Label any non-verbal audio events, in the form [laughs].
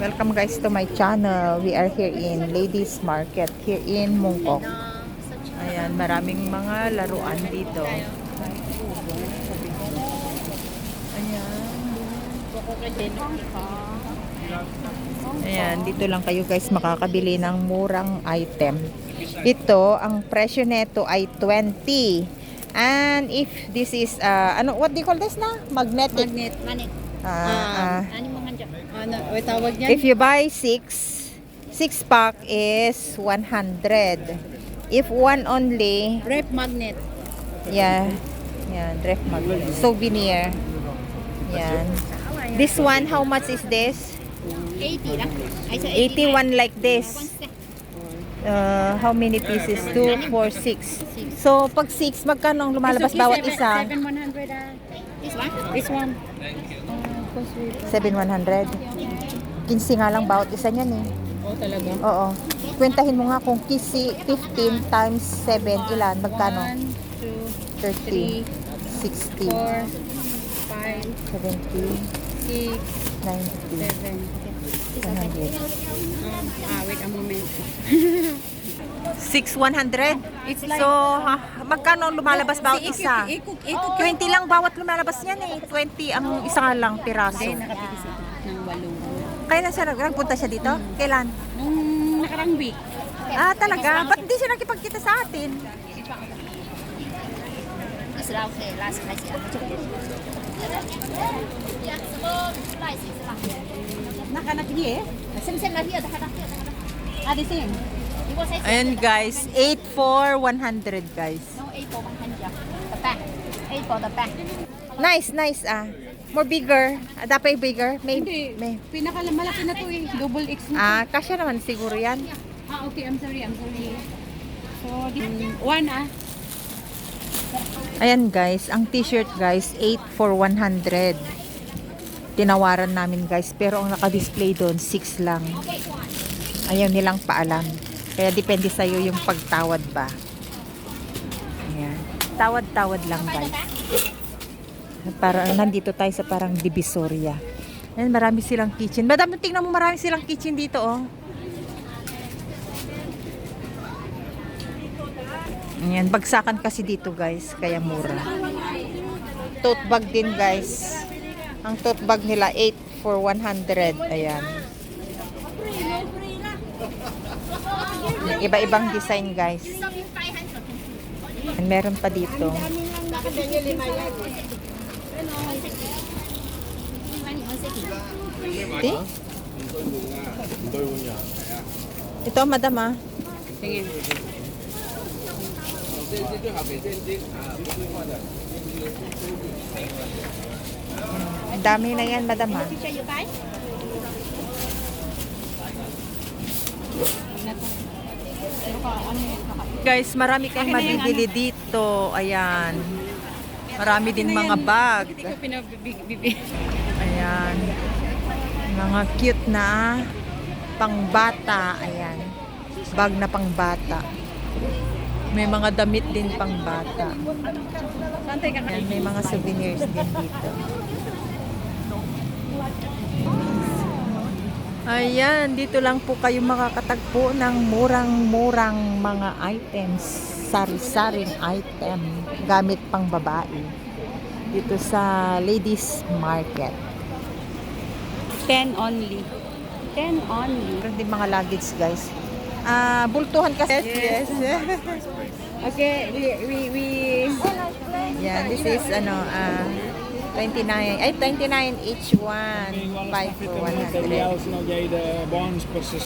Welcome guys to my channel. We are here in Ladies Market here in Mungkok. Ayan, maraming mga laruan dito. Ayan. Dito lang kayo guys makakabili ng murang item. Ito, ang presyo nito ay 20. And if this is, uh, ano, what do you call this na? Magnetic. Magnet, magnet. Ah, ah. ano? Ano, may tawag niyan? If you buy 6, 6 pack is 100. If one only, Rep magnet. yeah. Yan, ref mag. Souvenir. Yan. This one, how much is this? 80 lang. Ay, sa 81 like this. Uh, how many pieces? 2, 4, 6. So, pag 6, magkano ang lumalabas bawat isa? 7, 100 ah. This one? This one. 7,100. 15 nga lang bawat isa niyan eh. Oh, talaga? Oo. Kwentahin mo nga kung kisi 15 times 7, ilan? Magkano? 1, 30, 60, 2, 4, 70, 5, 6, 90, 7. 100. Ah, wait a moment. [laughs] 6, 100? It's like- So, ha, magkano ang lumalabas bawat isa? Ikot, ikot. 20 lang bawat lumalabas yan eh. 20 ang isa lang piraso. Hindi, nakapigis ito ng walong. Kailan siya nag- nagpunta siya dito? Kailan? Nung nakarang week. Ah, talaga? Ba't hindi siya nakipagkita sa atin? Nakanakye eh. Ah, the same. Ayan guys, 8 for 100 guys. No, 8 for 100. The back. 8 for the back. Nice, nice ah. More bigger. Ah, dapat bigger. May, Hindi. may. Pinakamalaki na to eh. Double X na. Ah, kasya naman siguro yan. Ah, okay. I'm sorry. I'm sorry. So, this one ah. Ayan guys, ang t-shirt guys, 8 for 100. Tinawaran namin guys, pero ang naka-display doon, 6 lang. Ayaw nilang paalam. Kaya depende sa'yo yung pagtawad ba. Ayan. Tawad-tawad lang guys. Para nandito tayo sa parang divisoria. Ayan, marami silang kitchen. Madam, tingnan mo marami silang kitchen dito oh. Ayan, bagsakan kasi dito guys, kaya mura. Tote bag din guys. Ang tote bag nila 8 for 100. Ayan. Iba-ibang design guys. Ayan, meron pa dito. Ito? Ito, madam ah. Sige. Ang dami na yan, madam ah. Picture you buy? Guys, marami kayong mabibili dito. Ayan. Marami din mga bag. Hindi ko pinabibig. Ayan. Mga cute na pangbata. Ayan. Bag na pangbata. May mga damit din pangbata. Ayan, may mga souvenirs din dito. Ayan, dito lang po kayo makakatagpo ng murang-murang mga items, sari-saring item, gamit pang babae. Dito sa Ladies Market. 10 only. 10 only. Meron din mga luggage, guys. Ah, bultuhan kasi. Yes, Okay, we, we, we... Yeah, this is ano, ah, 29, ay 29 each one, 5 for 100.